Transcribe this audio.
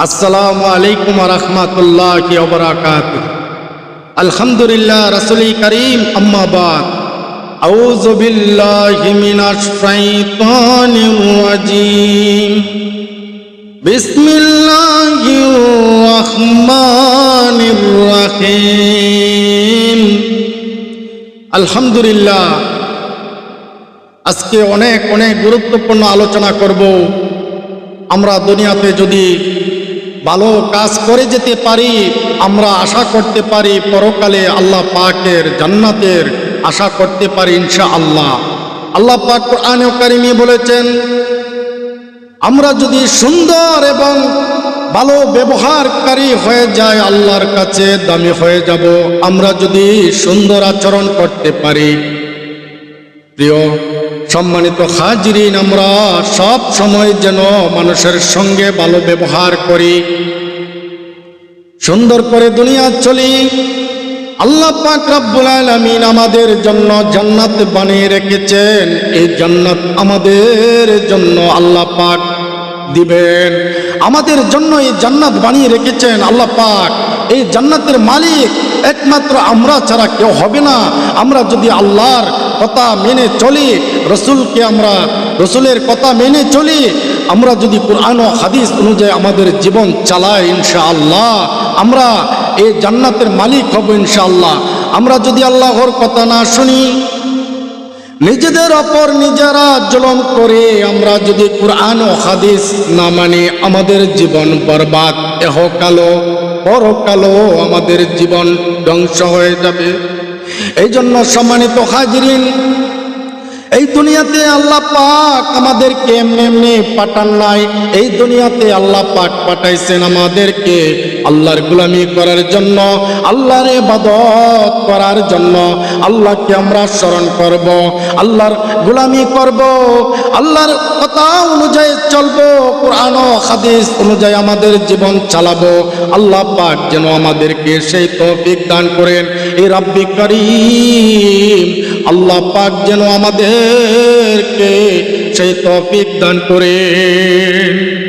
আসসালামু আলাইকুম রহমতুল্লাহ কি অবরাকাত আলহামদুলিল্লাহ রসুল করিম আম্মাবাদ أعوذ بالله من الشيطان الرجيم بسم الله الرحمن الرحيم আলহামদুলিল্লাহ আজকে অনেক অনেক গুরুত্বপূর্ণ আলোচনা করব আমরা দুনিয়াতে যদি ভালো কাজ করে যেতে পারি, আমরা আশা করতে পারি, পরকালে আল্লাহ পাকের জান্নাতের আশা করতে পারি ইনশা আল্লাহ আল্লাহ পাক কোরআনে কারিমি বলেছেন, আমরা যদি সুন্দর এবং ভালো ব্যবহারকারী হয়ে যায় আল্লাহর কাছে দামি হয়ে যাব। আমরা যদি সুন্দর আচরণ করতে পারি, প্রিয় সম্মানিত হাজিরিন, আমরা সব সময় যেন মানুষের সঙ্গে ভালো ব্যবহার করি। সুন্দর করে দুনিয়া চলি। আল্লাহ পাক রব্বুল আলামিন আমাদের জন্য জান্নাত বানিয়ে রেখেছেন। এই জান্নাত আমাদের জন্য আল্লাহ পাক দিবেন। আমাদের জন্য এই জান্নাত বানিয়ে রেখেছেন আল্লাহ পাক। এই জান্নাতের মালিক একমাত্র আমরা ছাড়া কেউ হবে না। আমরা যদি আল্লাহর কথা মেনে চলি, রসুলকে আমরা, রসুলের কথা মেনে চলি। আমরা যদি কোরআন ও হাদিস অনুযায়ী আমাদের জীবন চালাই, ইনশাআল্লাহ। আমরা এই জান্নাতের মালিক হব, ইনশাআল্লাহ। আমরা যদি আল্লাহর কথা না শুনি, নিজেদের অপর নিজেরা জলম করে আমরা যদি কোরআন ও হাদিস না মানি, আমাদের জীবন বরবাদ। এহকালো পরকালো আমাদের জীবন ধ্বংস হয়ে যাবে। এই জন্য সম্মানিত হাজিরিন, এই দুনিয়াতে আল্লাহ পাক আমাদেরকে এমনি এমনি পাঠান নাই। এই দুনিয়াতে আল্লাহ পাক পাঠাইছেন আমাদেরকে। আল্লাহর গুলামি করার জন্য, আল্লাহর ইবাদত করার জন্য আল্লাহকে আমরা স্মরণ করব, আল্লাহর গুলামি করব, আল্লাহর কথা অনুযায়ী চলবো, কোরআন হাদিস অনুযায়ী আমাদের জীবন চালাবো। আল্লাহ পাক যেন আমাদেরকে সেই তৌফিক দান করেন। এই রাব্বি করিম, আল্লাহ পাক যেন আমাদেরকে সেই তৌফিক দান করেন।